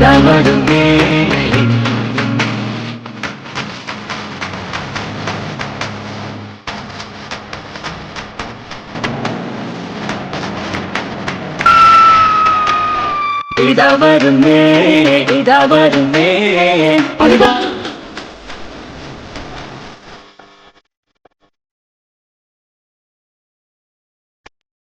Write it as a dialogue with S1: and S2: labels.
S1: தவடுமே இதவருமே இதவருமே அதுதான்